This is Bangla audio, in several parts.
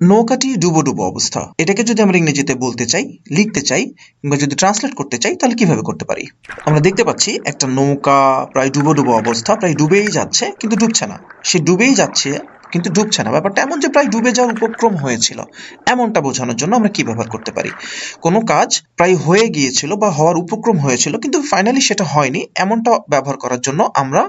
নৌকাটি ডুবো ডুবো অবস্থা। এটাকে যদি আমরা ইংরেজিতে বলতে চাই, লিখতে চাই, কিংবা যদি ট্রান্সলেট করতে চাই, তাহলে কীভাবে করতে পারি? আমরা দেখতে পাচ্ছি একটা নৌকা প্রায় ডুবো ডুবো অবস্থা, প্রায় ডুবেই যাচ্ছে, কিন্তু ডুবছে না। সে ডুবেই যাচ্ছে কিন্তু ডুবছে না। ব্যাপারটা এমন যে প্রায় ডুবে যাওয়ার উপক্রম হয়েছিল, এমনটা বোঝানোর জন্য আমরা কি ব্যবহার করতে পারি? কোনো কাজ প্রায় হয়ে গিয়েছিল বা হওয়ার উপক্রম হয়েছিল, কিন্তু ফাইনালি সেটা হয়নি। এমনটা ব্যবহার করার জন্য আমরা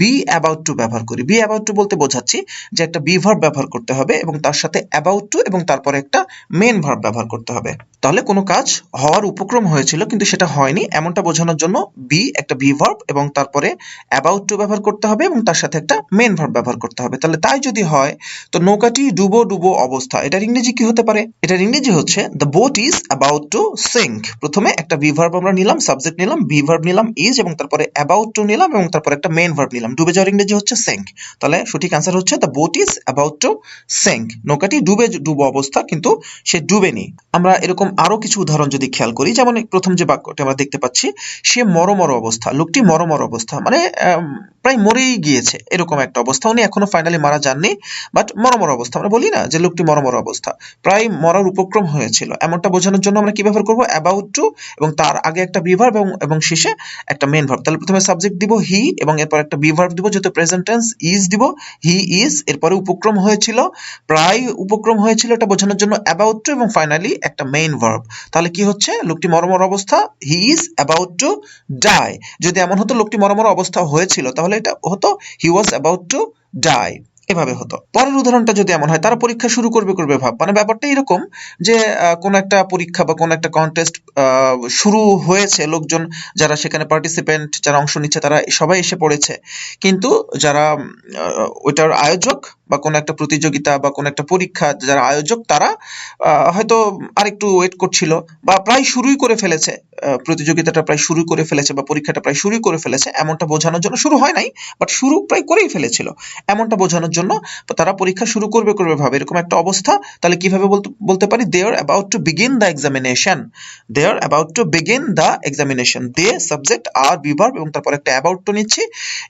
বি অ্যাবাউট টু ব্যবহার করি। বি অ্যাবাউট টু বলতে বোঝাচ্ছি যে একটা বি ভার্ব ব্যবহার করতে হবে এবং তার সাথে অ্যাবাউট টু এবং তারপরে একটা মেন ভার্ব ব্যবহার করতে হবে। তাহলে কোনো কাজ হওয়ার উপক্রম হয়েছিল, কিন্তু সেটা হয়নি। এমনটা বোঝানোর জন্য বি একটা বি ভার্ব এবং তারপরে অ্যাবাউট টু ব্যবহার করতে হবে এবং তার সাথে একটা মেন ভার্ব ব্যবহার করতে হবে। তাহলে তাই যদি হয়, তো নৌকাটি ডুবো ডুবো অবস্থা। এটার ইংরেজি কি হতে পারে? এটার ইংরেজি হচ্ছে the boat is about to sink প্রথমে একটা বি ভার্ব আমরা নিলাম সাবজেক্ট নিলাম বি ভার্ব নিলাম ইজ এবং তারপরে অ্যাবাউট টু নিলাম এবং তারপরে একটা মেন ভার্ব নিলাম। ডুবে যাওয়ার ইংরেজি হচ্ছে সিঙ্ক তাহলে সঠিক অ্যান্সার হচ্ছে the boat is about to sink নৌকাটি ডুবে ডুবো অবস্থা, কিন্তু সে ডুবেনি আমরা এরকম আরও কিছু উদাহরণ যদি খেয়াল করি, যেমন প্রথম যে বাক্যটি আমরা দেখতে পাচ্ছি, সে মরমর অবস্থা, লোকটি মরমর অবস্থা মানে প্রায় মরেই গিয়েছে, এরকম একটা অবস্থা। উনি এখনও ফাইনালি মারা যাননি বাট মরমর অবস্থা, আমরা বলি না যে লোকটি মরমর অবস্থা, প্রায় মরার উপক্রম হয়েছিল। এমনটা বোঝানোর জন্য আমরা কি ব্যবহার করব? অ্যাবাউট টু এবং তার আগে একটা বিভার্ব এবং এবং শেষে একটা মেন ভার্ব তাহলে প্রথমে সাবজেক্ট দিব হি এবং এরপর একটা বিভার্ব দিব, যেহেতু প্রেজেন্ট টেন্স ইজ দিব হি ইজ এরপরে উপক্রম হয়েছিল, প্রায় উপক্রম হয়েছিল, এটা বোঝানোর জন্য অ্যাবাউট টু এবং ফাইনালি একটা মেইন ভার্ব তাহলে কি হচ্ছে? লোকটি মরমর অবস্থা he is about to die যদি এমন হতো লোকটি মরমর অবস্থা হয়েছিল, তাহলে এটা হতো he was about to die এভাবে হতো। পরের উদাহরণটা যদি এমন হয়, তারা পরীক্ষা শুরু করবে করবে ভাব। মানে ব্যাপারটা এরকম যে কোনো একটা পরীক্ষা বা কোনো একটা কন্টেস্ট শুরু হয়েছে, লোকজন যারা সেখানে পার্টিসিপেন্ট যারা অংশ নিচ্ছে, তারা সবাই এসে পড়েছে। কিন্তু যারা ওইটার আয়োজক বা কোনো একটা প্রতিযোগিতা বা কোনো একটা পরীক্ষা যারা আয়োজক তারা হয়তো আরেকটু ওয়েট করছিল বা প্রায় শুরুই করে ফেলেছে প্রতিযোগিতাটা প্রায় শুরু করে ফেলেছে বা পরীক্ষাটা প্রায় শুরুই করে ফেলেছে, এমনটা বোঝানোর জন্য শুরু হয় নাই বাট শুরু প্রায় করেই ফেলেছিল। এমনটা বোঝানোর জন্য তারা পরীক্ষা শুরু করবে করবে ভাবে, এরকম একটা অবস্থা। তাহলে কীভাবে বলতে বলতে পারি? They are about to begin the examination they are about to begin the examination they subject are be verb এবং তারপর একটা অ্যাবাউট টু নিচ্ছি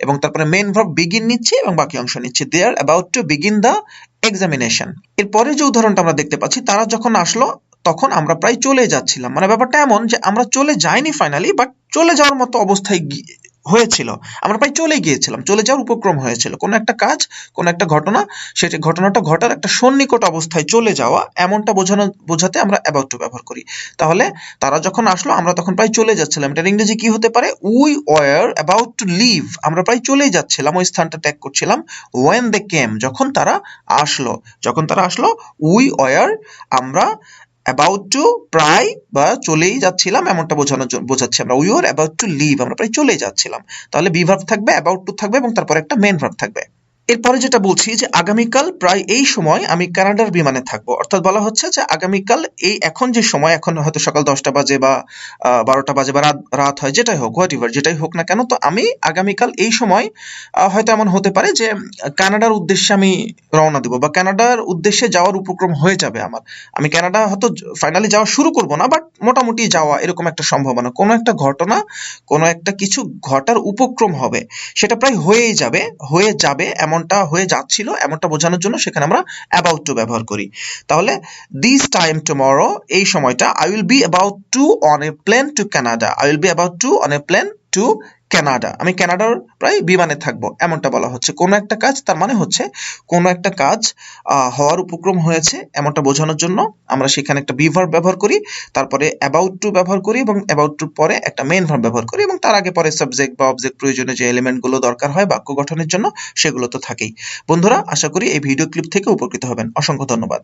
এবং তারপরে মেন ভার্ব বিগিন নিচ্ছি এবং বাকি অংশ নিচ্ছি। They are about to begin the examination এরপরে যে উদাহরণটা আমরা দেখতে পাচ্ছি, তারা যখন আসলো, তখন আমরা প্রায় চলে যাচ্ছিলাম। মানে ব্যাপারটা এমন যে আমরা চলে যাইনি ফাইনালি বাট চলে যাওয়ার মতো অবস্থায় হয়েছিল। আমরা প্রায় চলে গিয়েছিলাম, চলে যাওয়ার উপক্রম হয়েছিল। কোনো একটা কাজ, কোনো একটা ঘটনা, সেটা ঘটনাটা ঘটার একটা সন্নিকট অবস্থায় চলে যাওয়া, এমনটা বোঝানো, বোঝাতে আমরা অ্যাবাউট টু ব্যবহার করি। তাহলে তারা যখন আসলো, আমরা তখন প্রায় চলে যাচ্ছিলাম। এটার ইংরেজি কি হতে পারে? We were about to leave আমরা প্রায় চলেই যাচ্ছিলাম, ওই স্থানটা ত্যাগ করছিলাম। ওয়েন দে কেম যখন তারা আসলো, যখন তারা আসলো উই ওয়ার আমরা অ্যাবাউট টু প্রায় বা চলেই যাচ্ছিলাম এমনটা বোঝানোর জন্য, বোঝাচ্ছি আমরা। We are about to leave আমরা প্রায় চলে যাচ্ছিলাম। তাহলে বি থাকবে অ্যাবাউট টু থাকবে এবং তারপর একটা মেন ভার্ব থাকবে। এরপরে যেটা বলছি যে আগামীকাল প্রায় এই সময় আমি কানাডার বিমানে থাকব। অর্থাৎ বলা হচ্ছে যে আগামীকাল এই এখন যে সময়, এখন হয়তো সকাল দশটা বাজে বা বারোটা বাজে বা রাত রাত হয়, যেটাই হোক হোয়াট এভার যেটাই হোক না কেন, তো আমি আগামীকাল এই সময় হয়তো এমন হতে পারে যে কানাডার উদ্দেশ্যে আমি রওনা দিব বা কানাডার উদ্দেশ্যে যাওয়ার উপক্রম হয়ে যাবে আমার। আমি কানাডা হয়তো ফাইনালি যাওয়া শুরু করব না বাট মোটামুটি যাওয়া এরকম একটা সম্ভাবনা। কোনো একটা ঘটনা, কোনো একটা কিছু ঘটার উপক্রম হবে। সেটা প্রায় হয়েই যাবে, হয়ে যাবে এমনটা হয়ে যাচ্ছিল, এমনটা বোঝানোর জন্য সেখানে আমরা অ্যাবাউট টু ব্যবহার করি। তাহলে দিস টাইম টুমরো এই সময়টা I will be about to on a plane to Canada I will be about to on a plane to Canada. আমি কানাডার প্রায় বিমানে থাকব, এমনটা বলা হচ্ছে। কোনো একটা কাজ, তার মানে হচ্ছে কোনো একটা কাজ হওয়ার উপক্রম হয়েছে এমনটা বোঝানোর জন্য আমরা সেখানে একটা বি ভার্ব ব্যবহার করি, তারপরে অ্যাবাউট টু ব্যবহার করি এবং অ্যাবাউট টু পরে একটা মেন ভার্ব ব্যবহার করি এবং তার আগে পরে সাবজেক্ট বা অবজেক্ট প্রয়োজনীয় যে এলিমেন্টগুলো দরকার হয় বাক্য গঠনের জন্য সেগুলো তো থাকেই। বন্ধুরা, আশা করি এই ভিডিও ক্লিপ থেকে উপকৃত হবেন। অসংখ্য ধন্যবাদ।